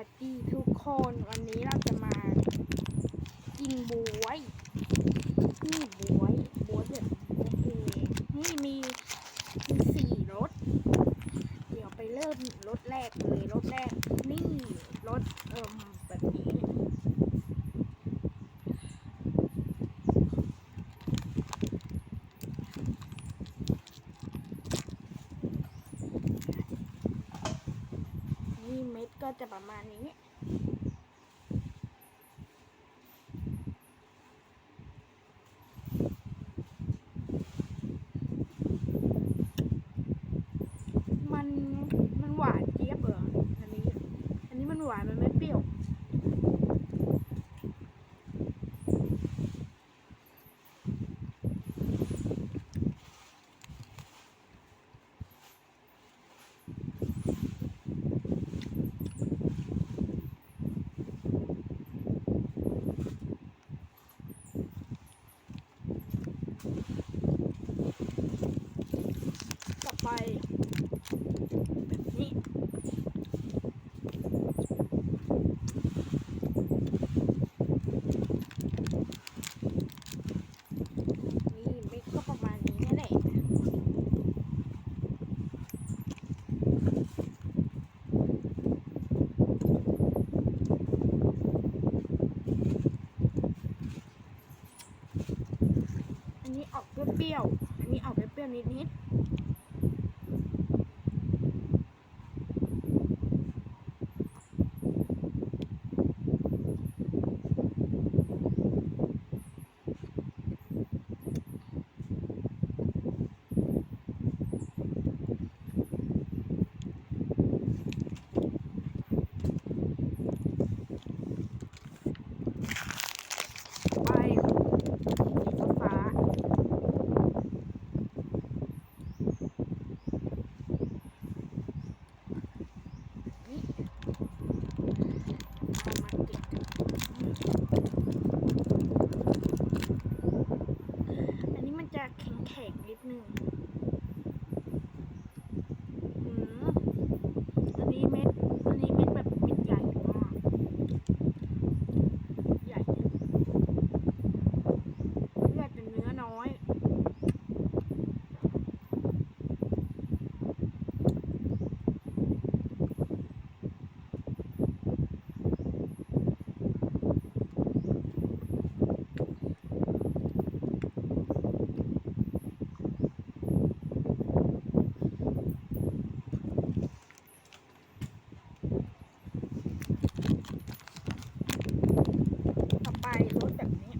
วัสดีทุกคนวันนี้เราจะมากินบวยนี่บวยบวยแบบโอเคนี่มีมีสี่รสเดี๋ยวไปเริ่มรสแรกเลยรสแรกนี่รสเอ่อแบบนี้ นี่ เม็ดก็จะประมาณนี้มันหวานเจี๊ยบเหรออันนี้ อันนี้มันหวานมันไม่เปรี้ยว ต่อไป แบบนี้ นี่เม็ดก็ประมาณนี้แหละ อัน นี้ออกเปรี้ยวๆอันนี้ออกเปรี้ยวๆนิดๆ ไปสีฟ้านี่เอามาเก็บอันนี้มันจะแข็งๆนิดนึงอืมอันนี้เม็ด อันนี้เม็ดแบบเม็ดใหญ่มาก ใหญ่เนี่ยเลือดแต่เนื้อน้อย ต่อไปรสแบบนี้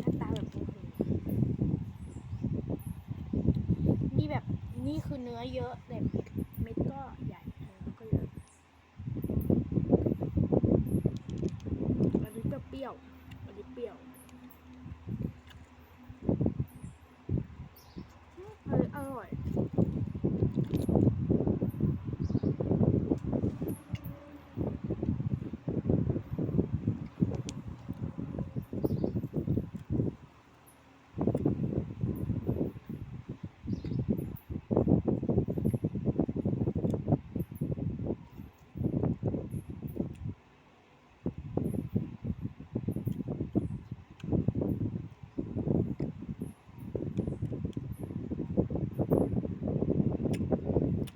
หน้าตาแบบโอ้โหนี่แบบ เนื้อเยอะแต่เม็ดเม็ดก็ใหญ่เนื้อก็เยอะ อันนี้ก็เปรี้ยว อันนี้เปรี้ยวอืมเอออร่อย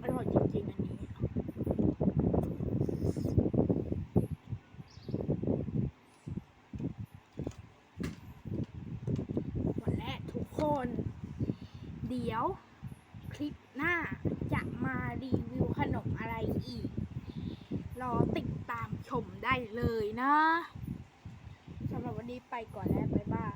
อร่อยจริงๆ อันนี้ วันแรกทุกคน เดี๋ยวคลิปหน้าจะมารีวิวขนมอะไรอีก รอติดตามชมได้เลยนะ สำหรับวันนี้ไปก่อนแล้ว บ๊ายบาย